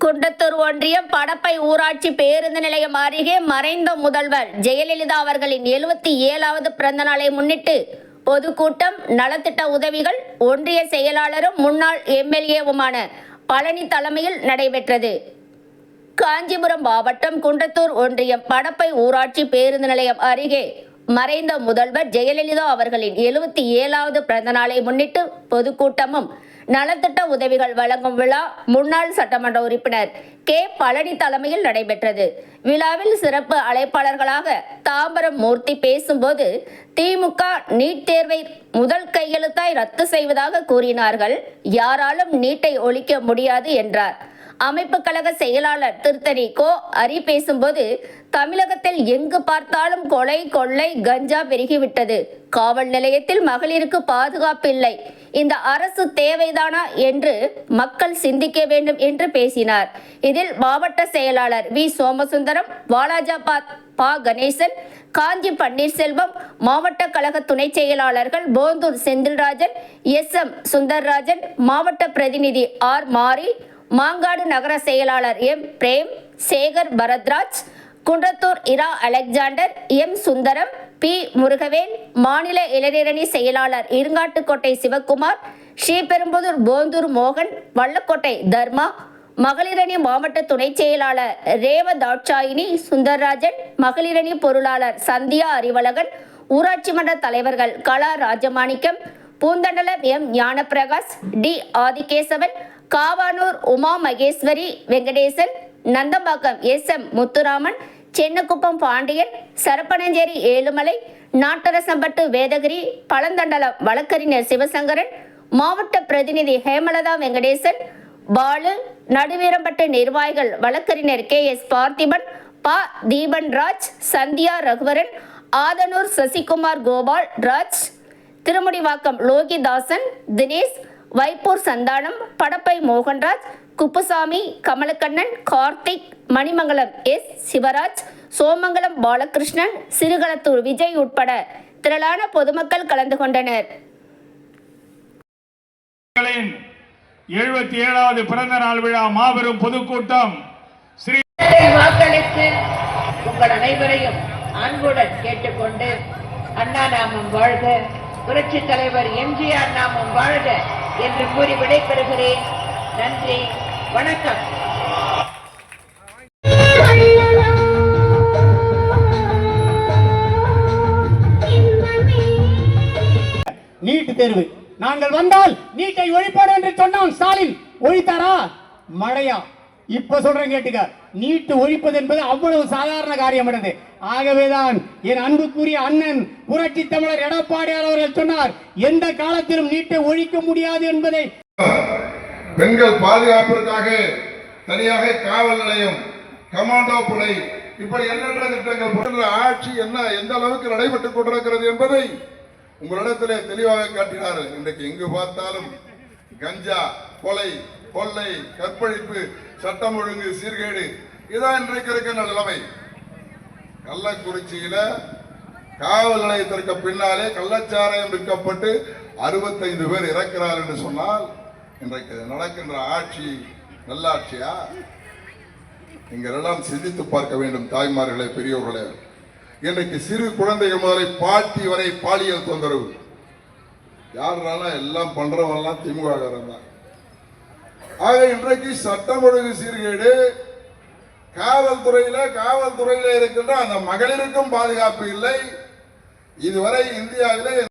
குண்டத்தூர் ஒன்றியம் படப்பை ஊராட்சி பேருந்து நிலையம் அருகே மறைந்த முதல்வர் ஜெயலலிதா அவர்களின் எழுபத்தி ஏழாவது பிறந்த நாளை முன்னிட்டு பொதுக்கூட்டம் நலத்திட்ட உதவிகள் ஒன்றிய செயலாளரும் முன்னாள் எம்எல்ஏவுமான பழனி தலைமையில் நடைபெற்றது. காஞ்சிபுரம் மாவட்டம் குண்டத்தூர் ஒன்றியம் படப்பை ஊராட்சி பேருந்து நிலையம் அருகே மறைந்த முதல்வர் ஜெயலலிதா அவர்களின் எழுபத்தி ஏழாவது பிறந்த நாளை முன்னிட்டு பொதுக்கூட்டமும் நலத்திட்ட உதவிகள் வழங்கும் விழா முன்னாள் சட்டமன்ற உறுப்பினர் கே. பழனி தலைமையில் நடைபெற்றது. விழாவில் சிறப்பு அழைப்பாளர்களாக தாம்பரம் மூர்த்தி பேசும்போது திமுக நீட் தேர்வை முதல் கையெழுத்தாய் ரத்து செய்வதாக கூறினார்கள். யாராலும் நீட்டை ஒழிக்க முடியாது என்றார். அமைப்பு கழக செயலாளர் திருத்தணி கோ அரி பேசும்போது தமிழகத்தில் எங்கு பார்த்தாலும் கொலை கொள்ளை கஞ்சா பெருகிவிட்டது. காவல் நிலையத்தில் மகளிருக்கு பாதுகாப்பு இல்லை. இந்த அரசு தேவைதானா என்று மக்கள் சிந்திக்க வேண்டும் என்று பேசினார். இதில் மாவட்ட செயலாளர் வி. சோமசுந்தரம் வாலாஜாபாத் பா. கணேசன் காஞ்சி பன்னீர்செல்வம் மாவட்ட கழக துணை செயலாளர்கள் போந்தூர் செந்தில்ராஜன் எஸ். எம். சுந்தர்ராஜன் மாவட்ட பிரதிநிதி ஆர். மாரி மாங்காடு நகர செயலாளர் M. Prem Sekar Bharathraj Kundrathur Ira Alexander M. Sundaram P. Murugavel மாநில இளைஞரணி செயலாளர் இருங்காட்டுக்கோட்டை சிவக்குமார் ஸ்ரீபெரும்புதூர் போந்தூர் மோகன் வல்லக்கோட்டை தர்மா மகளிரணி மாவட்ட துணை செயலாளர் ரேவ தாட்சாயினி சுந்தர்ராஜன் மகளிரணி பொருளாளர் சந்தியா அறிவழகன் ஊராட்சி மன்ற தலைவர்கள் Kala Rajamanickam Poonthandalam M. Gnanaprakash T. Adhikesavan Kavanur Uma Maheswari Venkatesan Nandambakkam S M Muthuraman Chennakuppam Pandian Sarapanancheri Ezhumalai Nattarasampattu Vedagiri Pazhanthandalam வழக்கறிஞர் சிவசங்கரன் மாவட்ட பிரதிநிதி ஹேமலதா வெங்கடேசன் பாலு நடுவீரம்பட்டு நிர்வாகிகள் வழக்கறிஞர் K S Parthiban Pa. Deepan Raj Sandhya Raghuvaran Adhanur Sasikumar Gopal Raj Thirumudivakkam Lohithasan Dinesh Vaipur Santhanam Padappai Mohanraj Kuppusamy Kamalakannan Karthik Manimangalam S. Sivaraj Somangalam Balakrishnan Sirukalathur Vijay உட்பட திரளான பொதுமக்கள் கலந்து கொண்டனர். எழுபத்தி ஏழாவது பிறந்த நாள் விழா மாபெரும் பொதுக்கூட்டம். ஸ்ரீ வாக்களித்து உங்கள் அனைவரையும் அன்புடன் கேட்டுக்கொண்டு அண்ணா நாமம் வாழ்க புரட்சி தலைவர் எம்ஜிஆர் நாமம் வாழ்க. என்று கூறி விடைபெறுகிறேன். நன்றி வணக்கம். நீட்டு தேர்வு. நாங்கள் வந்தால் நீட்டை ஒழிப்போம் என்று சொன்னான் ஸ்டாலின். ஒழித்தாரா? மழையா? இப்ப சொல்றேன் கேட்டுக்க. நீட்டு ஒழிப்பது என்பது அவ்வளவு சாதாரண காரியம் என்பது ஆகவேதான் என் அன்புக்குரிய அண்ணன் புரட்சி தமிழர் எடப்பாடியார் அவர்கள் சொன்னார் எந்த காலத்திலும் நீட்டை ஒழிக்க முடியாது என்பதை. பெண்கள் பாதுகாப்பிற்காக தனியாக காவல் நிலையம் கமாண்டோ படை இப்படி எண்ணற்ற திட்டங்கள் ஆட்சி என்ன எந்த அளவுக்கு நடைபெற்றுக் கொண்டிருக்கிறது என்பதை உங்களிடத்திலே தெளிவாக காட்டினார்கள். இன்றைக்கு எங்கு பார்த்தாலும் கஞ்சா கொலை கொள்ளை கற்பழிப்பு சட்டம் ஒழுங்கு சீர்கேடு இதான் இன்றைக்கு இருக்கின்ற நிலைமை. கள்ளக்குறிச்சியில காவல் நிலையத்திற்கு பின்னாலே கள்ளச்சாராயம் விற்கப்பட்டு அறுபத்தைந்து பேர் இறக்கிறார் என்று சொன்னால் இன்றைக்கு நடக்கின்ற ஆட்சி நல்லாட்சியா? நீங்களெல்லாம் சிந்தித்து பார்க்க வேண்டும் தாய்மார்களே பெரியோர்களே. இன்றைக்கு சிறு குழந்தைகள் முதலை பாட்டி வரை பாலியல் தொந்தரவு. யாருனாலும் எல்லாம் பண்றவெல்லாம் திமுக காரன் தான். ஆக இன்றைக்கு சட்டம் ஒழுங்கு சீர்கேடு காவல்துறையில காவல்துறையில இருக்கின்ற அந்த மகளிருக்கும் பாதுகாப்பு இல்லை. இதுவரை இந்தியாவிலே